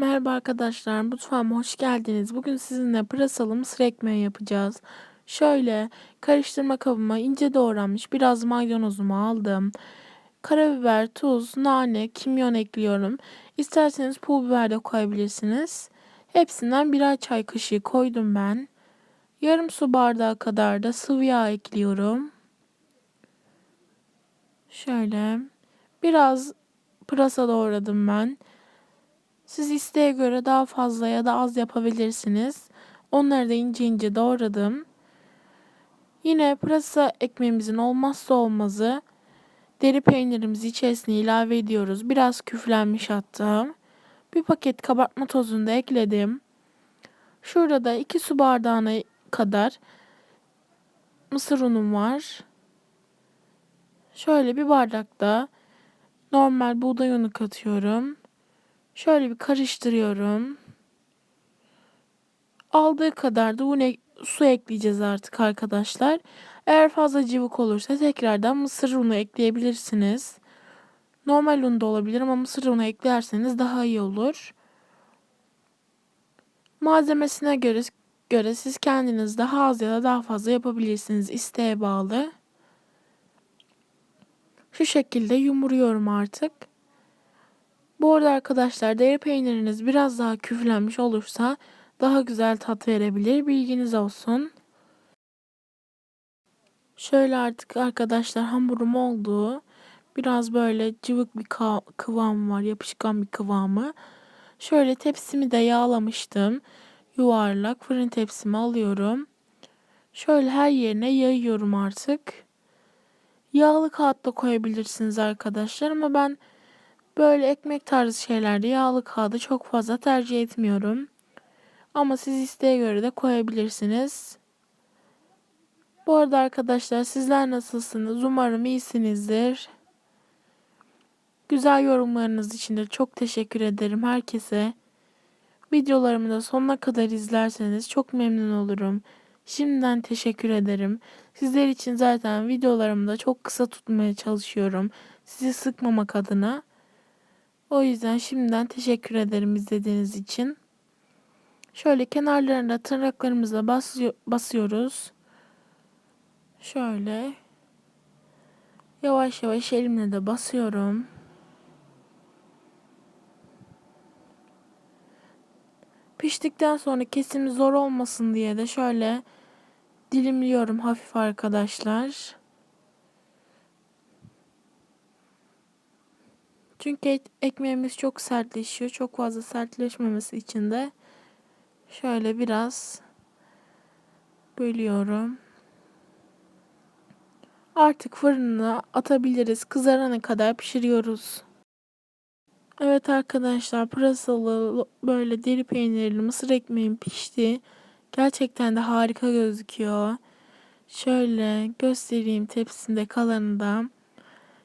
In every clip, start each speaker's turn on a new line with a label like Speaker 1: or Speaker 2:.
Speaker 1: Merhaba arkadaşlar, mutfağıma hoş geldiniz. Bugün sizinle pırasalı mısır ekmeği yapacağız. Şöyle karıştırma kabıma ince doğranmış biraz maydanozumu aldım. Karabiber, tuz, nane, kimyon ekliyorum. İsterseniz pul biber de koyabilirsiniz. Hepsinden birer çay kaşığı koydum ben. Yarım su bardağı kadar da sıvı yağ ekliyorum. Şöyle biraz pırasa doğradım ben. Siz isteğe göre daha fazla ya da az yapabilirsiniz. Onları da ince ince doğradım. Yine pırasa ekmeğimizin olmazsa olmazı deri peynirimizi içerisine ilave ediyoruz. Biraz küflenmiş hatta. Bir paket kabartma tozunu da ekledim. Şurada da 2 su bardağına kadar mısır unum var. Şöyle bir bardakta normal buğday unu katıyorum. Şöyle bir karıştırıyorum. Aldığı kadar da un su ekleyeceğiz artık arkadaşlar. Eğer fazla cıvık olursa tekrardan mısır unu ekleyebilirsiniz. Normal un da olabilir ama mısır unu eklerseniz daha iyi olur. Malzemesine göre göre siz kendiniz daha az ya da daha fazla yapabilirsiniz. isteğe bağlı. Şu şekilde yumuruyorum artık. Bu arada arkadaşlar deri peyniriniz biraz daha küflenmiş olursa daha güzel tat verebilir. Bilginiz olsun. Şöyle artık arkadaşlar hamurum oldu. Biraz böyle cıvık bir kıvam var. Yapışkan bir kıvamı. Şöyle tepsimi de yağlamıştım. Yuvarlak fırın tepsimi alıyorum. Şöyle her yerine yayıyorum artık. Yağlı kağıt da koyabilirsiniz arkadaşlar ama ben böyle ekmek tarzı şeylerde yağlı kağıdı çok fazla tercih etmiyorum. Ama siz isteğe göre de koyabilirsiniz. Bu arada arkadaşlar sizler nasılsınız? Umarım iyisinizdir. Güzel yorumlarınız için de çok teşekkür ederim herkese. Videolarımı da sonuna kadar izlerseniz çok memnun olurum. Şimdiden teşekkür ederim. Sizler için zaten videolarımı da çok kısa tutmaya çalışıyorum. Sizi sıkmamak adına. O yüzden şimdiden teşekkür ederim izlediğiniz için. Şöyle kenarlarında tırnaklarımızla basıyor, basıyoruz. Şöyle yavaş yavaş elimle de basıyorum. Piştikten sonra kesimi zor olmasın diye de şöyle dilimliyorum hafif arkadaşlar. Çünkü ekmeğimiz çok sertleşiyor. Çok fazla sertleşmemesi için de şöyle biraz bölüyorum. Artık fırına atabiliriz. Kızarana kadar pişiriyoruz. Evet arkadaşlar pırasalı böyle deri peynirli mısır ekmeğim pişti. Gerçekten de harika gözüküyor. Şöyle göstereyim tepsinde kalanı da.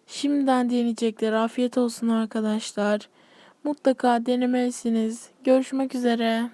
Speaker 1: Şimdiden deneyecekler. Afiyet olsun arkadaşlar. Mutlaka denemelisiniz. Görüşmek üzere.